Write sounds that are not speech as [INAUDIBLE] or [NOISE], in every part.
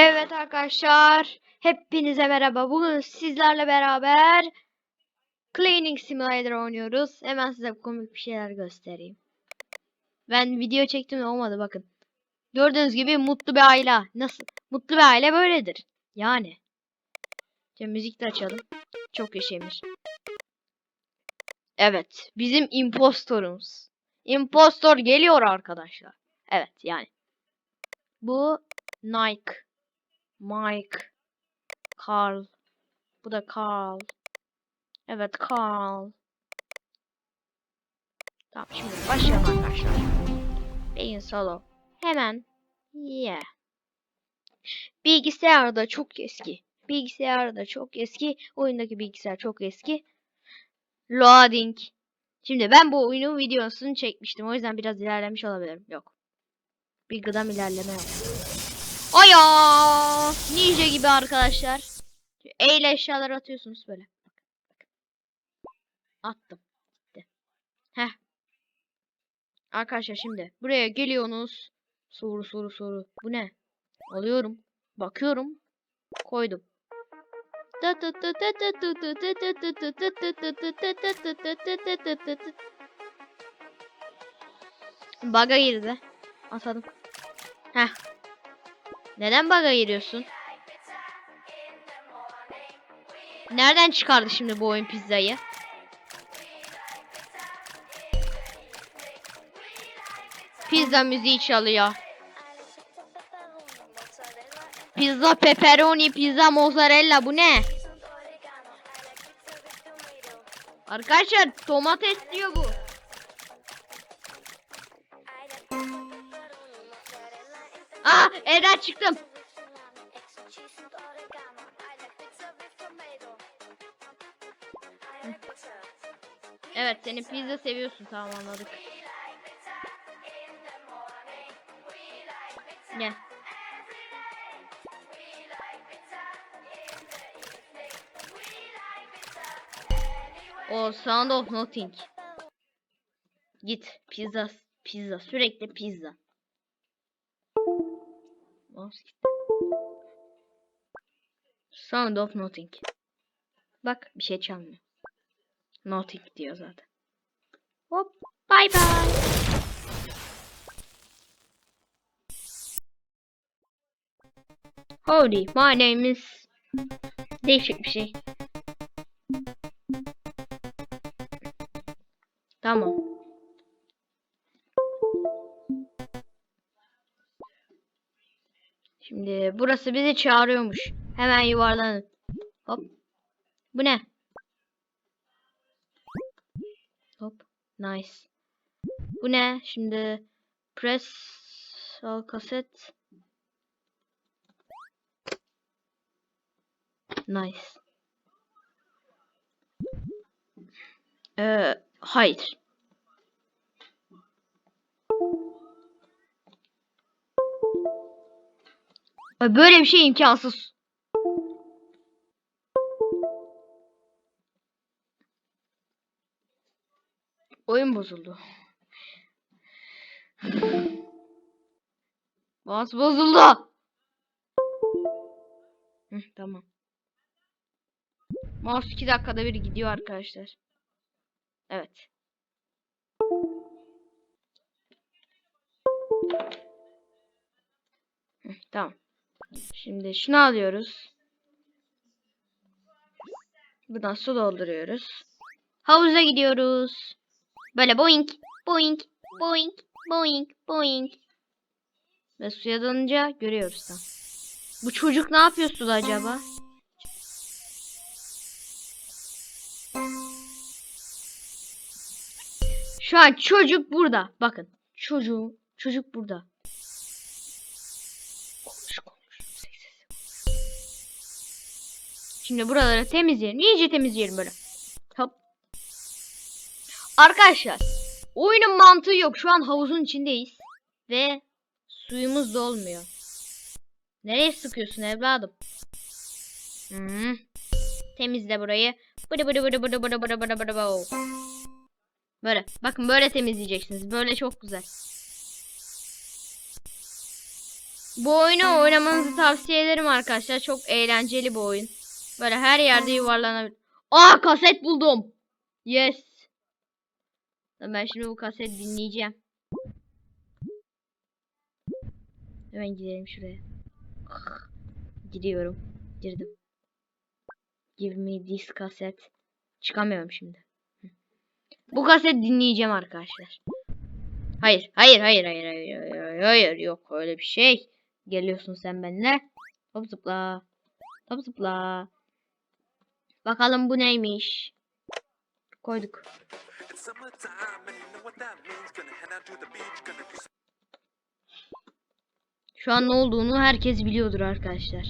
Evet arkadaşlar, hepinize merhaba. Bugün sizlerle beraber Cleaning Simulator oynuyoruz. Hemen size komik bir şeyler göstereyim. Ben video çektim olmadı bakın. Gördüğünüz gibi mutlu bir aile. Nasıl? Mutlu bir aile böyledir. Yani. Şimdi müzik de açalım. Çok yaşaymış. Evet, bizim impostorumuz. Impostor geliyor arkadaşlar. Evet yani. Bu Nike. Mike. Carl. Bu da Carl. Evet Carl. Tamam şimdi başlayalım arkadaşlar. Beyin solo. Hemen. Yeah. Bilgisayar da çok eski. Bilgisayar da çok eski. Oyundaki bilgisayar çok eski. Loading. Şimdi ben bu oyunun videosunu çekmiştim. O yüzden biraz ilerlemiş olabilirim. Yok. Bir gıdam ilerleme yok. Aya! Ninja gibi arkadaşlar. Eyle eşyalar atıyorsunuz böyle. Attım. Gitti. Heh. Arkadaşlar şimdi buraya geliyorsunuz. Soru soru soru. Bu ne? Alıyorum. Bakıyorum. Koydum. Baga girdi. Atalım. Heh. Neden bug'a giriyorsun? Nereden çıkardı şimdi bu oyun pizzayı? Pizza müziği çalıyor. Pizza pepperoni, pizza mozzarella bu ne? Arkadaşlar domates diyor bu. Evden çıktım. Evet senin pizza seviyorsun tamam anladık. Gel. O Sound of Nothing. Git pizza pizza sürekli pizza. Mouse. Sound of Nothing. Bak bir şey çalmıyor. Nothing diyor zaten. Hop bye bye. Howdy, my name is... Değişik bir şey. Tamam. Şimdi burası bizi çağırıyormuş. Hemen yuvarlanın. Hop. Bu ne? Hop. Nice. Bu ne? Şimdi press al kaset. Nice. Ee, hayır. Böyle bir şey imkansız. Oyun bozuldu. Mouse bozuldu. Hı, tamam. Mouse 2 dakikada bir gidiyor arkadaşlar. Evet. Hı, tamam. Şimdi şunu alıyoruz. Buradan su dolduruyoruz. Havuza gidiyoruz. Böyle boing, boing, boing, boing, boing. Ve suya dalınca görüyoruz da. Bu çocuk ne yapıyor suda acaba? Şu an çocuk burada. Bakın. Çocuğu, çocuk burada. Şimdi buraları temizleyelim. İyice temizleyelim böyle. Hop. Arkadaşlar. Oyunun mantığı yok. Şu an havuzun içindeyiz. Ve suyumuz dolmuyor. Nereye sıkıyorsun evladım? Hmm. Temizle burayı. Bıdı bıdı bıdı bıdı bıdı bıdı bıdı bıdı bıdı. Böyle. Bakın böyle temizleyeceksiniz. Böyle çok güzel. Bu oyunu oynamanızı tavsiye ederim arkadaşlar. Çok eğlenceli bir oyun. Böyle her yerde yuvarlanabilir. Aa kaset buldum. Yes. Ben şimdi bu kaseti dinleyeceğim. Hemen gidelim şuraya. Gidiyorum. Girdim. Give me this cassette. Çıkamıyorum şimdi. Bu kaset dinleyeceğim arkadaşlar. Hayır, hayır, hayır, hayır, hayır, hayır, hayır, hayır, yok öyle bir şey. Geliyorsun sen benimle. Hop zıpla. Hop zıpla. Bakalım bu neymiş. Koyduk. Şu an ne olduğunu herkes biliyordur arkadaşlar.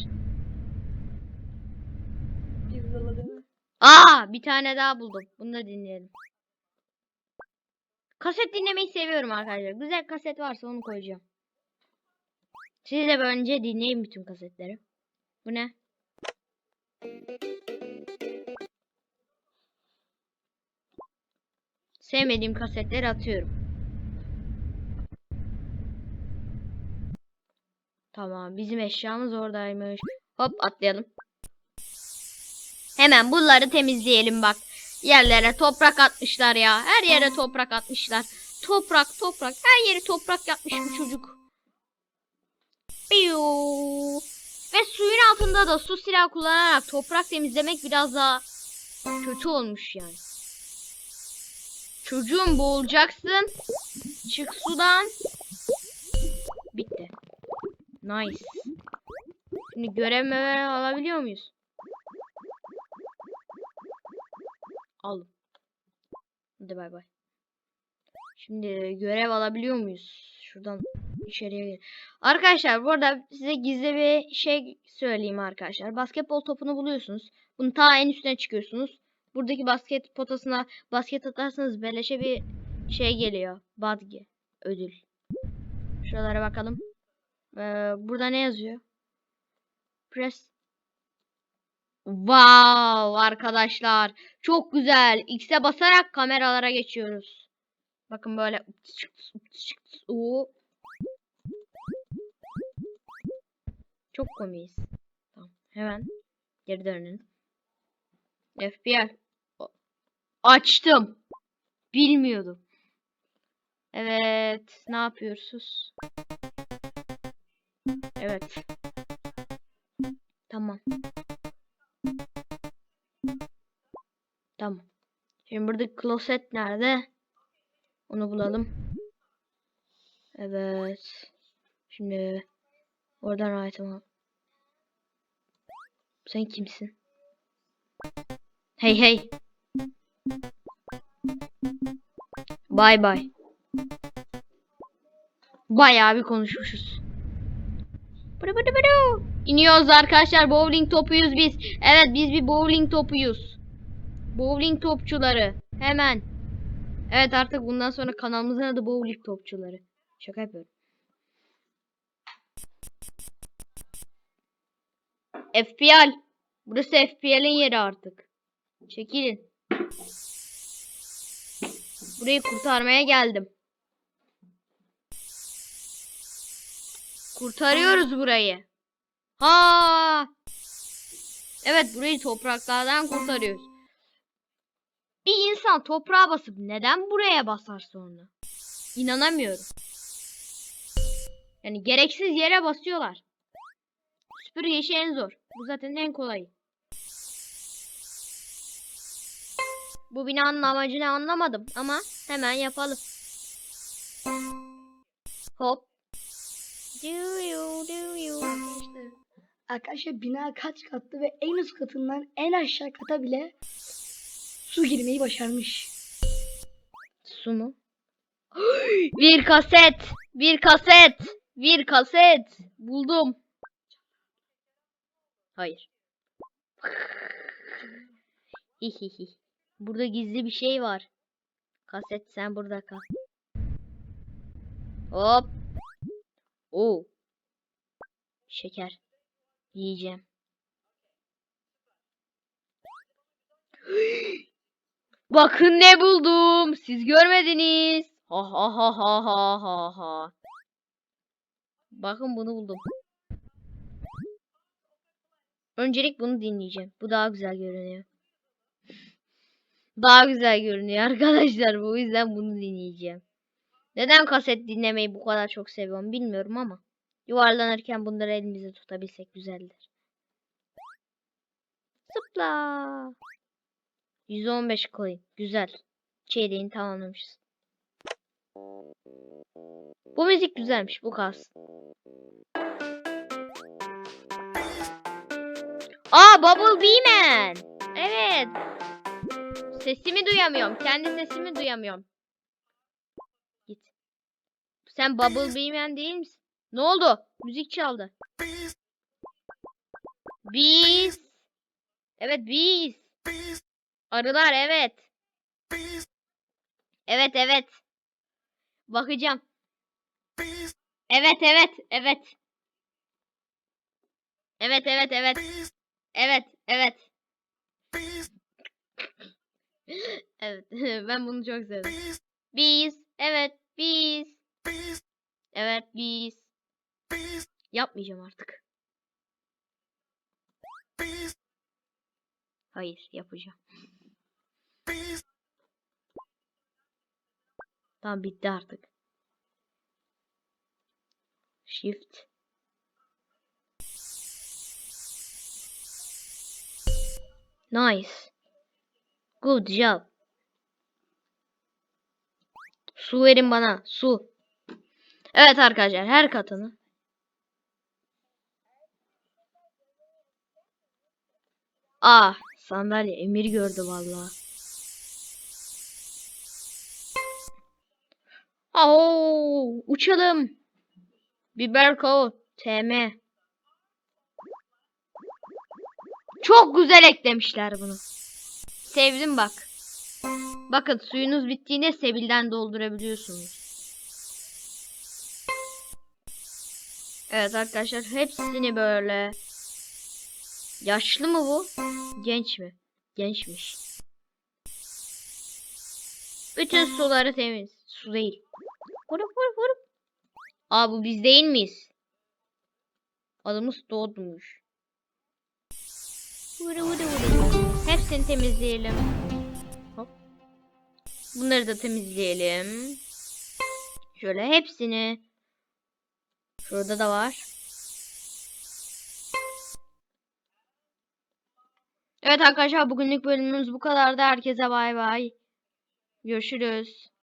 Aa, bir tane daha buldum. Bunu da dinleyelim. Kaset dinlemeyi seviyorum arkadaşlar. Güzel kaset varsa onu koyacağım. Siz de önce dinleyin bütün kasetleri. Bu ne? Sevmediğim kasetleri atıyorum. Tamam, bizim eşyamız oradaymış. Hop atlayalım. Hemen bunları temizleyelim bak. Yerlere toprak atmışlar ya. Her yere toprak atmışlar. Toprak toprak. Her yeri toprak yapmış bu çocuk. Piyu. Ve suyun altında da su silah kullanarak toprak temizlemek biraz daha kötü olmuş yani. Çocuğum boğulacaksın. Çık sudan. Bitti. Nice. Şimdi görev mevev alabiliyor muyuz? Aldım. Hadi bay bay. Şimdi görev alabiliyor muyuz? Şuradan içeriye gir. Arkadaşlar bu arada size gizli bir şey söyleyeyim arkadaşlar. Basketbol topunu buluyorsunuz. Bunu ta en üstüne çıkıyorsunuz. Buradaki basket potasına basket atarsanız beleşe bir şey geliyor. Badge. Ödül. Şuralara bakalım. Ee, burada ne yazıyor? Press Wow arkadaşlar. Çok güzel. X'e basarak kameralara geçiyoruz. Bakın böyle. Oo. Çok komiyiz. Tamam. Hemen geri dönelim. FBI. Açtım. Bilmiyordum. Evet. Ne yapıyorsunuz? Evet. Tamam. Tamam. Şimdi burada kloset nerede? Onu bulalım. Evet. Şimdi oradan item al. Sen kimsin? Hey hey. Bay bay. Bayağı bir konuşmuşuz. Bıdı bıdı bıdı. İniyoruz arkadaşlar. Bowling topuyuz biz. Evet biz bir bowling topuyuz. Bowling topçuları. Hemen. Evet artık bundan sonra kanalımızın adı Bowling topçuları. Şaka yapıyorum. FPL. Burası FPL'in yeri artık. Çekilin. Burayı kurtarmaya geldim. Kurtarıyoruz burayı. Ha! Evet burayı topraklardan kurtarıyoruz. Bir insan toprağa basıp neden buraya basar sonra? İnanamıyorum. Yani gereksiz yere basıyorlar. Süpürge işi en zor. Bu zaten en kolayı. Bu binanın amacını anlamadım ama hemen yapalım. Hop. Do you, do you. Arkadaşlar, arkadaşlar bina kaç katlı ve en üst katından en aşağı kata bile su girmeyi başarmış. Su mu? bir kaset. Bir kaset. Bir kaset. Buldum. Hayır. Hihihi. Burada gizli bir şey var. Kaset sen burada kal. Hop. Oo. Şeker. Yiyeceğim. [GASPS] Bakın ne buldum. Siz görmediniz. Ha ha ha ha ha ha ha. Bakın bunu buldum. Öncelik bunu dinleyeceğim. Bu daha güzel görünüyor. Daha güzel görünüyor arkadaşlar. Bu yüzden bunu dinleyeceğim. Neden kaset dinlemeyi bu kadar çok seviyorum bilmiyorum ama. Yuvarlanırken bunları elimizde tutabilsek güzeldir. Zıpla. 115 coin. Güzel. Çeyreğini tamamlamışız. Bu müzik güzelmiş. Bu kalsın. Aa Bumblebee Man. Evet. Sesimi duyamıyorum. Kendi sesimi duyamıyorum. Git. Sen Bumblebee Man değil misin? Ne oldu? Müzik çaldı. Bees. Evet bees. Arılar evet. Evet evet. Bakacağım. Evet evet evet. Evet evet evet. Evet evet. [LAUGHS] Evet [LAUGHS] ben bunu çok sevdim. Bees. Evet bees. Evet bees. Yapmayacağım artık. Hayır yapacağım. Tamam bitti artık. Shift. Nice. Good job. Su verin bana. Su. Evet arkadaşlar her katını. Ah sandalye emir gördü vallahi. Oo, uçalım. Biberko TM. Çok güzel eklemişler bunu. Sevdim bak. Bakın suyunuz bittiğinde sebilden doldurabiliyorsunuz. Evet arkadaşlar hepsini böyle. Yaşlı mı bu? Genç mi? Gençmiş. Bütün suları temiz. Su değil. Vurup vurup vurup. Aa bu biz değil miyiz? Adımız doğdumuş. Vuru vuru vuru. Hepsini temizleyelim. Hop. Bunları da temizleyelim. Şöyle hepsini. Şurada da var. Evet arkadaşlar bugünlük bölümümüz bu kadardı. Herkese bay bay. Görüşürüz.